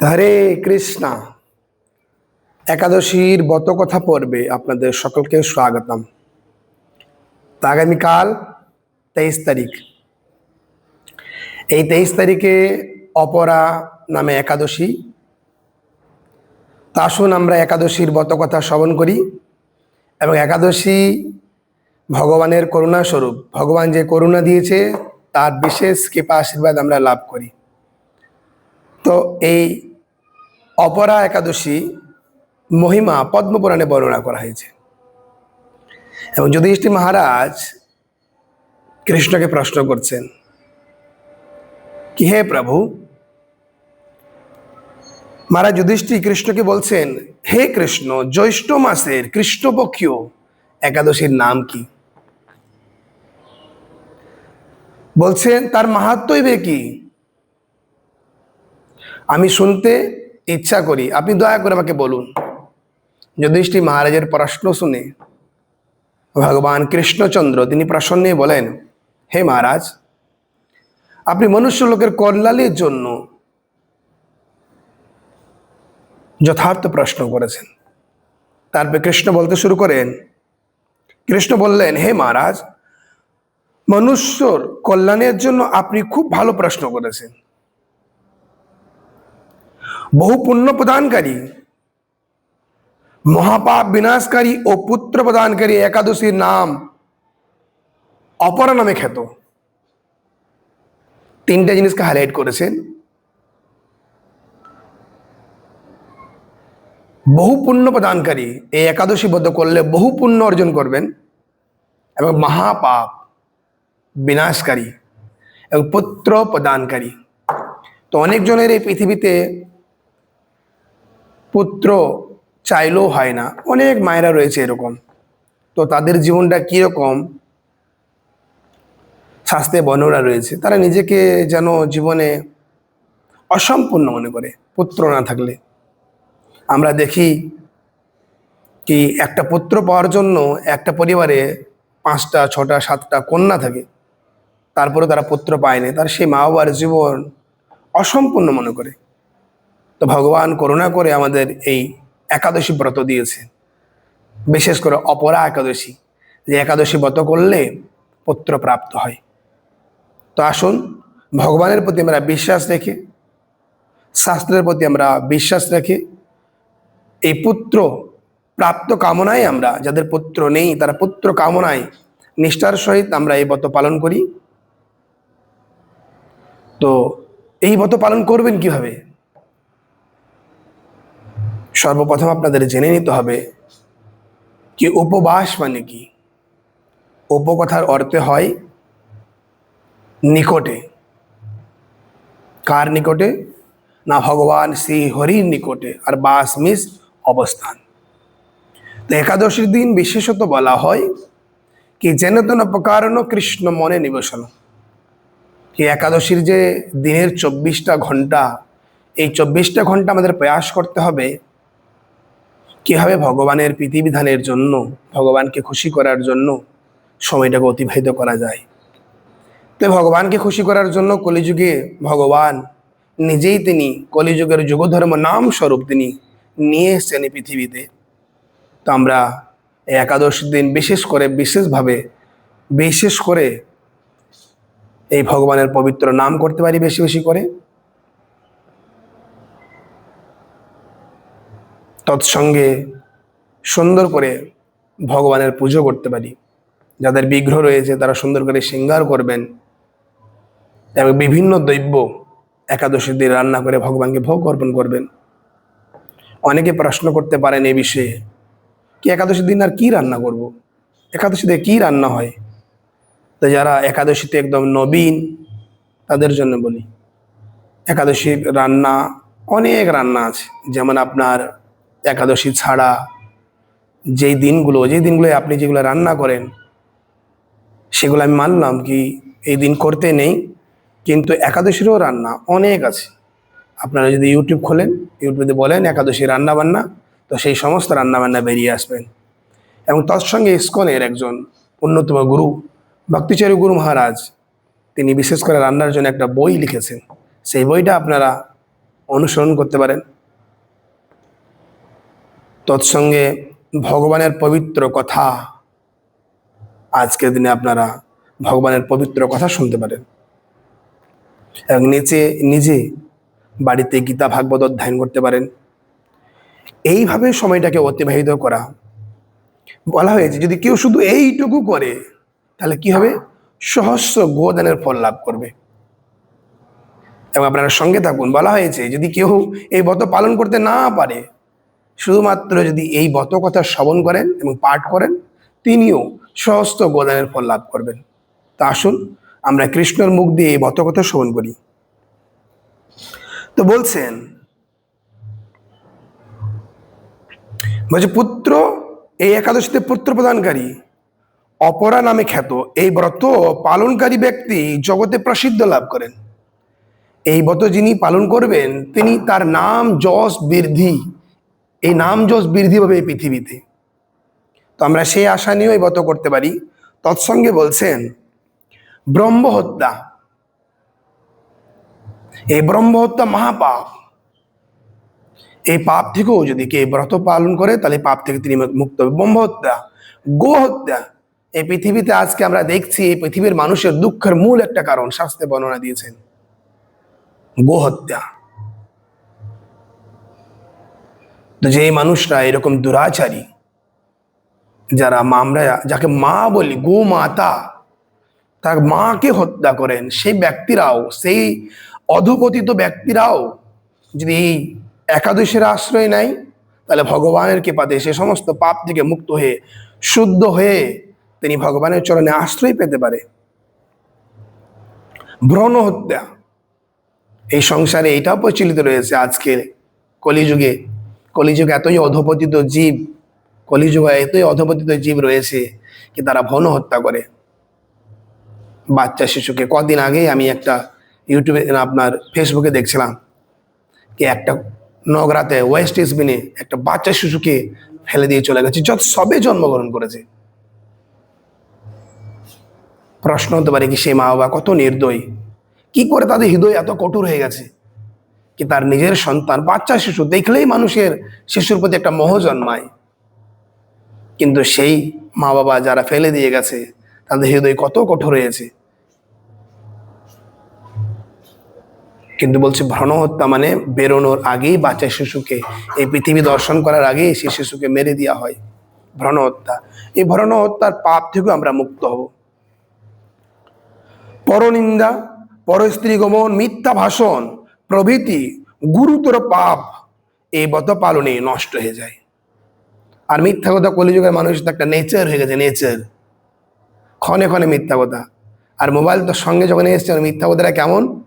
হরে কৃষ্ণা। একাদশীর কথা পর্বে আপনাদের সকলকে স্বাগতম। তো আগামীকাল তেইশ তারিখ। এই তেইশ তারিখে অপরা নামে একাদশী। তা আসুন আমরা একাদশীর কথা শ্রবণ করি এবং একাদশী ভগবানের করুণা স্বরূপ, ভগবান যে করুণা দিয়েছে তার বিশেষ কৃপা আশীর্বাদ আমরা লাভ করি। তো এই অপরা একাদশী মহিমা পদ্মপুরাণে বর্ণনা করা হয়েছে। এবং যুধিষ্ঠির মহারাজ কৃষ্ণকে প্রশ্ন করছেন, কি হে প্রভু? মহারাজ যুধিষ্ঠি কৃষ্ণকে বলছেন, হে কৃষ্ণ, জ্যৈষ্ঠ মাসের কৃষ্ণপক্ষীয় একাদশীর নাম কি? বলছেন, তার মাহাত্মই বে কি? আমি শুনতে ইচ্ছা করি, আপনি দয়া করে আমাকে বলুন। যুধিষ্ঠির মহারাজের প্রশ্ন শুনে ভগবান কৃষ্ণচন্দ্র, তিনি প্রসন্নে বলেন, হে মহারাজ, আপনি মনুষ্য লোকের কল্যাণের জন্য যথার্থ প্রশ্ন করেছেন। তারপরে কৃষ্ণ বলতে শুরু করেন, কৃষ্ণ বললেন, হে মহারাজ, মনুষ্যর কল্যাণের জন্য আপনি খুব ভালো প্রশ্ন করেছেন। বহু পুণ্য প্রদানকারী, মহাপাপ বিনাশকারী ও পুত্র প্রদানকারী একাদশীর নাম অপরা নামে খ্যাত। তিনটা জিনিসকে হাইলাইট করেছেন। বহু পুণ্য প্রদানকারী, এই একাদশী বদ্ধ করলে বহু পুণ্য অর্জন করবেন এবং মহাপাপ বিনাশকারী এবং পুত্র প্রদানকারী। তো অনেকজনের এই পৃথিবীতে পুত্র চাইলেও হয় না। অনেক মায়েরা রয়েছে এরকম। তো তাদের জীবনটা কীরকম? শাস্ত্রে বর্ণনা রয়েছে। তারা নিজেকে যেন জীবনে অসম্পূর্ণ মনে করে, পুত্র না থাকলে। আমরা দেখি কি একটা পুত্র পাওয়ার জন্য একটা পরিবারে পাঁচটা, ছটা, সাতটা কন্যা থাকে। তারপরে তারা পুত্র পায়নি তার সেই মা বাবার জীবন অসম্পূর্ণ মনে করে। তো ভগবান করুণা করে আমাদের এই একাদশী ব্রত দিয়েছে। বিশেষ করে অপরা একাদশী, যে একাদশী ব্রত করলে পুত্র প্রাপ্ত হয়। তো আসুন, ভগবানের প্রতি আমরা বিশ্বাস রেখে, শাস্ত্রের প্রতি আমরা বিশ্বাস রেখে, এই পুত্র প্রাপ্ত কামনায় আমরা, যাদের পুত্র নেই, তারা পুত্র কামনায় নিষ্ঠার সহিত আমরা এই ব্রত পালন করি। তো এই ব্রত পালন করবেন কীভাবে? সর্বপ্রথম আপনাদের জেনে নিতে হবে কি উপবাস মানে কি? উপকথার অর্থে হয় নিকটে। কার নিকটে? না, ভগবান শ্রী হরির নিকটে, আর বাস, মিস, অবস্থান। তো একাদশীর দিন বিশেষত বলা হয় কি যেন তেন প্রকারণ কৃষ্ণ মনে নিবেশন। কি একাদশীর যে দিনের চব্বিশটা ঘণ্টা এই চব্বিশটা ঘণ্টা আমাদের প্রয়াস করতে হবে কীভাবে ভগবানের প্রীতিবিধানের জন্য, ভগবানকে খুশি করার জন্য সময়টাকে অতিবাহিত করা যায়? তো ভগবানকে খুশি করার জন্য কলিযুগে ভগবান নিজেই তিনি কলিযুগের যুগধর্ম নাম স্বরূপ তিনি নিয়ে এসছেন এই পৃথিবীতে। তো আমরা একাদশ দিন বিশেষ করে, বিশেষভাবে বিশেষ করে এই ভগবানের পবিত্র নাম করতে পারি বেশি বেশি করে। তৎসঙ্গে সুন্দর করে ভগবানের পুজো করতে পারি। যাদের বিগ্রহ রয়েছে, তারা সুন্দর করে শৃঙ্গার করবেন। এবং বিভিন্ন দ্রব্য একাদশী দিয়ে রান্না করে ভগবানকে ভোগ অর্পণ করবেন। অনেকে প্রশ্ন করতে পারেন এই বিষয়ে, কি একাদশী দিন আর কি রান্না করব। একাদশীতে কি রান্না হয়? তো যারা একাদশীতে একদম নবীন, তাদের জন্য বলি, একাদশীর রান্না, অনেক রান্না আছে। যেমন আপনার একাদশী ছাড়া যেই দিনগুলো যেই দিনগুলো আপনি যেগুলো রান্না করেন, সেগুলো আমি মানলাম কি এই দিন করতে নেই, কিন্তু একাদশীরও রান্না অনেক আছে। আপনারা যদি ইউটিউব খোলেন, ইউটিউবে বলেন একাদশী রান্না বান্না তো সেই সমস্ত রান্নাবান্না বেরিয়ে আসবেন। এবং তৎসঙ্গে ইস্কনের একজন অন্যতম গুরু, ভক্তিচারী গুরু মহারাজ, তিনি বিশেষ করে রান্নার জন্য একটা বই লিখেছেন। সেই বইটা আপনারা অনুসরণ করতে পারেন। তৎসঙ্গে ভগবানের পবিত্র কথা। আজকের দিনে আপনারা ভগবানের পবিত্র কথা শুনতে পারেন। এবং নিচে, নিজে বাড়িতে গীতা, ভাগবত অধ্যয়ন করতে পারেন। এইভাবে সময়টাকে অতিবাহিত করা। বলা হয়েছে, যদি কেউ শুধু এইটুকু করে, তাহলে কি হবে? সহস্র গোদানের ফল লাভ করবে। এবং আপনারা সঙ্গে থাকুন। বলা হয়েছে, যদি কেউ এই ব্রত পালন করতে না পারে শুধুমাত্র যদি এই কথা শ্রবণ করেন এবং পাঠ করেন, তিনিও সহস্র গোদানের ফল লাভ করবেন। তা আসুন, আমরা কৃষ্ণর মুখ দিয়ে এই কথা শ্রবণ করি। তো বলছেন, বলছে, পুত্র, এই একাদশীতে পুত্র প্রদানকারী অপরা নামে খ্যাত এই ব্রত পালনকারী ব্যক্তি জগতে প্রসিদ্ধ লাভ করেন। এই ব্রত যিনি পালন করবেন, তিনি তার নাম যশ বৃদ্ধি এই নাম যশ বৃদ্ধি পাবে এই পৃথিবীতে। তো আমরা সেই আশা নিয়েও এই করতে পারি। তৎসঙ্গে বলছেন ব্রহ্ম হত্যা এই ব্রহ্মহত্যা মহাপাপ। এই পাপ থেকেও যদি কে ব্রত পালন করে, তাহলে পাপ থেকে তিনি মুক্ত হবে। ব্রহ্ম হত্যা গো হত্যা এই পৃথিবীতে আজকে আমরা দেখছি, এই পৃথিবীর মানুষের দুঃখের মূল একটা কারণ, শাস্ত্রে বর্ণনা দিয়েছেন। গো হত্যা তো যে মানুষরা এরকম দুরাচারী, যারা আমরা যাকে মা বলি, গো মাতা, তার মাকে হত্যা করেন, সেই ব্যক্তিরাও, সেই অধপতিত ব্যক্তিরাও যদি এই একাদশের আশ্রয় নেয়, তাহলে ভগবানের কৃপাতে সে সমস্ত পাপ থেকে মুক্ত হয়ে, শুদ্ধ হয়ে তিনি ভগবানের চরণে আশ্রয় পেতে পারে। ভ্রণ হত্যা, এই সংসারে এটাও প্রচলিত রয়েছে আজকে কলিযুগে। কলিযুগে এতই অধপতিত জীব, কলিযুগে এতই অধপতিত জীব রয়েছে কি তারা ভন হত্যা করে। বাচ্চা শিশুকে কদিন আগেই আমি একটা ইউটিউবে আপনার ফেসবুকে দেখছিলাম কি একটা নগরাতে ওয়েস্ট ইসবিনে একটা বাচ্চা শিশুকে ফেলে দিয়ে চলে গেছে, যত সবে জন্মগ্রহণ করেছে। প্রশ্ন হতে পারে কি সেই মা বাবা কত নির্দয়ী, কি করে তাদের হৃদয় এত কঠোর হয়ে গেছে? কি তার নিজের সন্তান, বাচ্চা, শিশু, দেখলেই মানুষের শিশুর প্রতি একটা মোহ জন্মায়। কিন্তু সেই মা বাবা যারা ফেলে দিয়ে গেছে, তাদের হৃদয় কত কঠোর হয়েছে। কিন্তু বলছে ভ্রণ হত্যা মানে বেরোনোর আগেই বাচ্চা শিশুকে, এই পৃথিবী দর্শন করার আগেই সেই শিশুকে মেরে দেওয়া হয়। ভ্রণ হত্যা এই ভ্রণ হত্যার পাপ থেকেও আমরা মুক্ত হব। পরনিন্দা পরস্ত্রী গমন মিথ্যা ভাষণ প্রভৃতি গুরুতর পাপ এই ব্রত পালনে নষ্ট হয়ে যায়। আর মিথ্যা কথা কলিযুগের মানুষ তো একটা নেচার হয়ে গেছে নেচার ক্ষণে ক্ষণে মিথ্যা কথা। আর মোবাইল তো সঙ্গে যখন এসছে মিথ্যা কথাটা কেমন?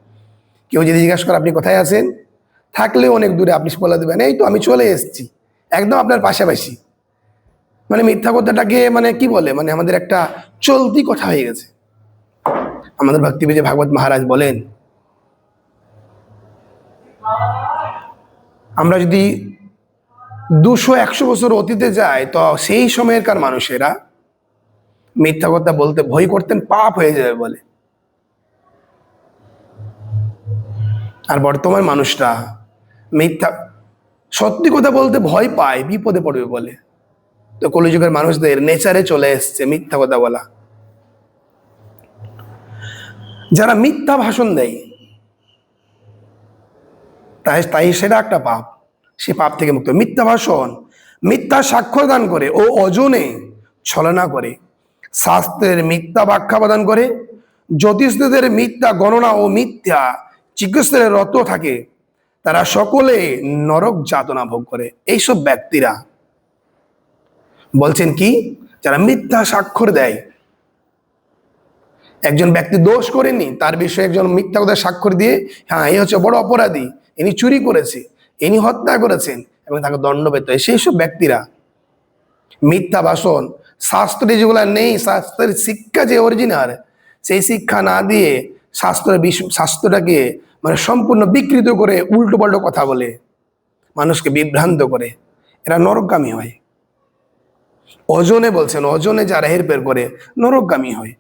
কেউ যদি জিজ্ঞাসা করে, আপনি কোথায় আছেন? থাকলেও অনেক দূরে আপনি বলে দেবেন, এই তো আমি চলে এসেছি। একদম আপনার পাশাপাশি। মানে মিথ্যা কথাটাকে মানে কি বলে? মানে আমাদের একটা চলতি কথা হয়ে গেছে। আমাদের ভক্তিবিজয় ভাগবত মহারাজ বলেন আমরা যদি দুশো, একশো বছর অতীতে যাই, তো সেই সময়কার মানুষেরা মিথ্যা কথা বলতে ভয় করতেন, পাপ হয়ে যাবে বলে। আর বর্তমান মানুষরা মিথ্যা, সত্যি কথা বলতে ভয় পায়, বিপদে পড়বে বলে। তো কলিযুগের মানুষদের নেচারে চলে এসছে মিথ্যা কথা বলা। যারা মিথ্যা ভাষণ দেয় তাই তাই সেটা একটা পাপ। সে পাপ থেকে মুক্ত। মিথ্যা ভাষণ মিথ্যা সাক্ষ্য দান করে ও অজনে ছলনা করে। শাস্ত্রের মিথ্যা ব্যাখ্যা প্রদান করে। জ্যোতিষদের মিথ্যা গণনা ও মিথ্যা চিকিৎসার রত থাকে। তারা সকলে নরক যাতনা ভোগ করে। এইসব ব্যক্তিরা বলছেন কি? যারা মিথ্যা স্বাক্ষর দেয়। একজন ব্যক্তি দোষ করেনি, তার বিষয়ে একজন মিথ্যা কথা স্বাক্ষর দিয়ে হ্যাঁ এই হচ্ছে বড় অপরাধী। ইনি চুরি করেছে, ইনি হত্যা করেছেন এবং তাকে দণ্ড পেতে হয়। সেই সব ব্যক্তিরা মিথ্যা ভাষণ শাস্ত্রে যেগুলো নেই, শাস্ত্রের শিক্ষা যে অরিজিনাল সেই শিক্ষা না দিয়ে শাস্ত্রের বিষ- শাস্ত্রটাকে মানে সম্পূর্ণ বিকৃত করে উল্টো পাল্টো কথা বলে, মানুষকে বিভ্রান্ত করে। এরা নরকগামী হয়। অজনে বলছেন, অজনে যারা হেরফের করে, নরকগামী হয়।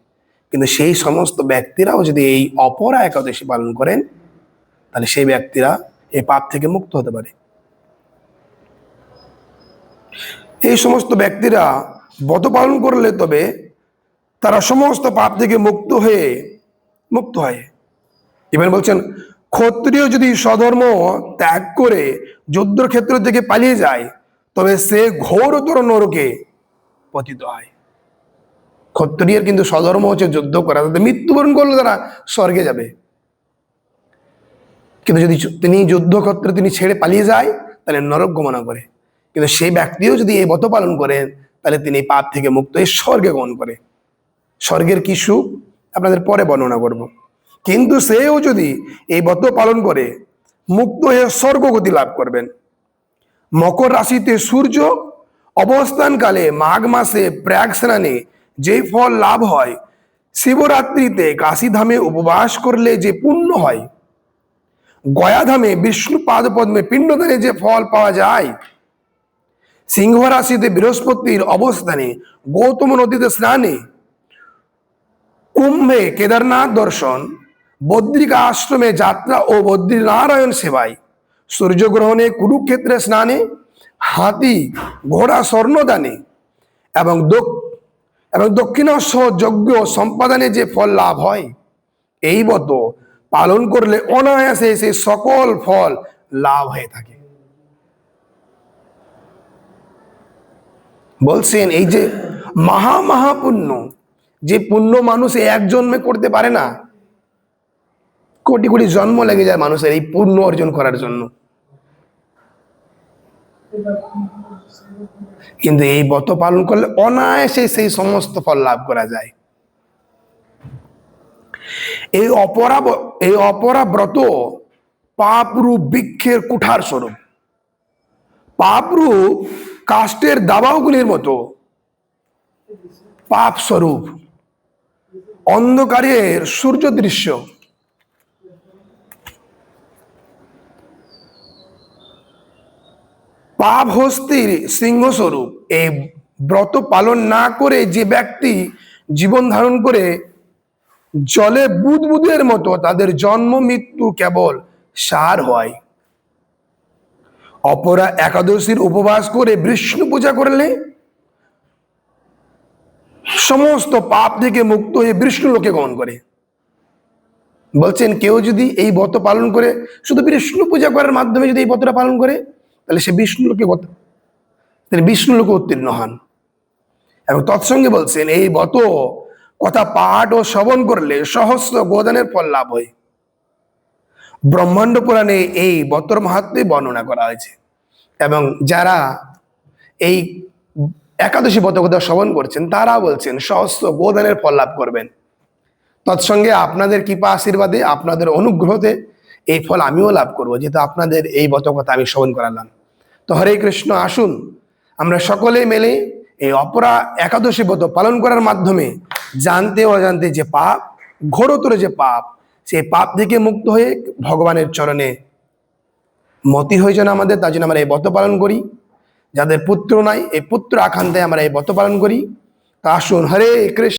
কিন্তু সেই সমস্ত ব্যক্তিরাও যদি এই অপরা একাদশী পালন করেন তাহলে সেই ব্যক্তিরা এই পাপ থেকে মুক্ত হতে পারে। এই সমস্ত ব্যক্তিরা বত পালন করলে তবে তারা সমস্ত পাপ থেকে মুক্ত হয়ে মুক্ত হয়। এবার বলছেন, ক্ষত্রিয় যদি স্বধর্ম ত্যাগ করে যুদ্ধের ক্ষেত্র থেকে পালিয়ে যায়, তবে সে ঘোরতর নরকে পতিত হয়। ক্ষত্রিয়ের কিন্তু স্বধর্ম হচ্ছে যুদ্ধ করা তাদের মৃত্যুবরণ করলে তারা স্বর্গে যাবে। কিন্তু যদি তিনি যুদ্ধক্ষেত্রে তিনি ছেড়ে পালিয়ে যায়, তাহলে নরক গমনা করে। কিন্তু সেই ব্যক্তিও যদি এই ব্রত পালন করেন তাহলে তিনি পাপ থেকে মুক্ত হয়ে স্বর্গে গমন করে। স্বর্গের কি সুখ? আপনাদের পরে বর্ণনা করব। কিন্তু সেও যদি এই ব্রত পালন করে, মুক্ত হয়ে স্বর্গগতি লাভ করবেন। মকর রাশিতে সূর্য অবস্থানকালে মাঘ মাসে প্রাগ স্নানে যে ফল লাভ হয়, শিবরাত্রিতে কাশীধামে উপবাস করলে যে পুণ্য হয় গয়াধামে, বিষ্ণু পাদ পদ্মে পিণ্ডদানে যে ফল পাওয়া যায় সিংহ রাশিতে বৃহস্পতির অবস্থানে গৌতম নদীতে স্নানে, কুম্ভে কেদারনাথ দর্শন, বদ্রিকা আশ্রমে যাত্রা ও বদ্রীনারায়ণ সেবায়, সূর্যগ্রহণে কুরুক্ষেত্রে স্নানে, হাতি ঘোড়া স্বর্ণদানে এবং এবং দক্ষিণাস্ব যজ্ঞ সম্পাদনে যে ফল লাভ হয়, এই মত পালন করলে অনায়াসে সেই সকল ফল লাভ হয়ে থাকে। বলছেন, এই যে মহা মহাপুণ্য, যে পুণ্য মানুষ এক জন্মে করতে পারে না, কোটি কোটি জন্ম লেগে যায় মানুষের এই পুণ্য অর্জন করার জন্য। কিন্তু এই ব্রত পালন করলে অনায়াসে সেই সমস্ত ফল লাভ করা যায়। এই অপরা এই অপরা ব্রত পাপরূপ বৃক্ষের কুঠার স্বরূপ। পাপরূপ কাষ্টের দাবাওগুলির মতো পাপ স্বরূপ। অন্ধকারের সূর্য দৃশ্য। পাপ হস্তির সিংহস্বরূপ এই ব্রত পালন না করে যে ব্যক্তি জীবন ধারণ করে জলে বুদবুদের মতো তাদের জন্ম, মৃত্যু কেবল সার হয়। অপরা একাদশীর উপবাস করে বিষ্ণু পূজা করলে সমস্ত পাপ থেকে মুক্ত হয়ে বিষ্ণু লোকে গমন করে। বলছেন, কেউ যদি এই ব্রত পালন করে, শুধু বিষ্ণু পূজা করার মাধ্যমে যদি এই ব্রতটা পালন করে, তাহলে সে বিষ্ণু লোকে গত তিনি বিষ্ণু লোকে উত্তীর্ণ হন। এবং তৎসঙ্গে বলছেন, এই ব্রত কথা পাঠ ও শ্রবণ করলে সহস্র গোদানের ফল লাভ হয়। ব্রহ্মাণ্ড পুরাণে এই বতর মাহাত্মে বর্ণনা করা হয়েছে এবং যারা এই একাদশী কথা শ্রবণ করছেন তারা বলছেন, সহস্র গোদানের ফল লাভ করবেন। তৎসঙ্গে আপনাদের কৃপা আশীর্বাদে, আপনাদের অনুগ্রহতে এই ফল আমিও লাভ করব, যেহেতু আপনাদের এই কথা আমি শ্রবণ করালাম। তো হরে কৃষ্ণ, আসুন। আমরা সকলে মিলে এই অপরা একাদশী ব্রত পালন করার মাধ্যমে জানতে অজান্তে যে পাপ ঘোরতর যে পাপ, সেই পাপ থেকে মুক্ত হয়ে ভগবানের চরণে মতি হয়ে যেন আমাদের, তার জন্য আমরা এই ব্রত পালন করি। যাদের পুত্র নাই, এই পুত্র আকান্তে আমরা এই ব্রত পালন করি। তা আসুন, হরে কৃষ্ণ।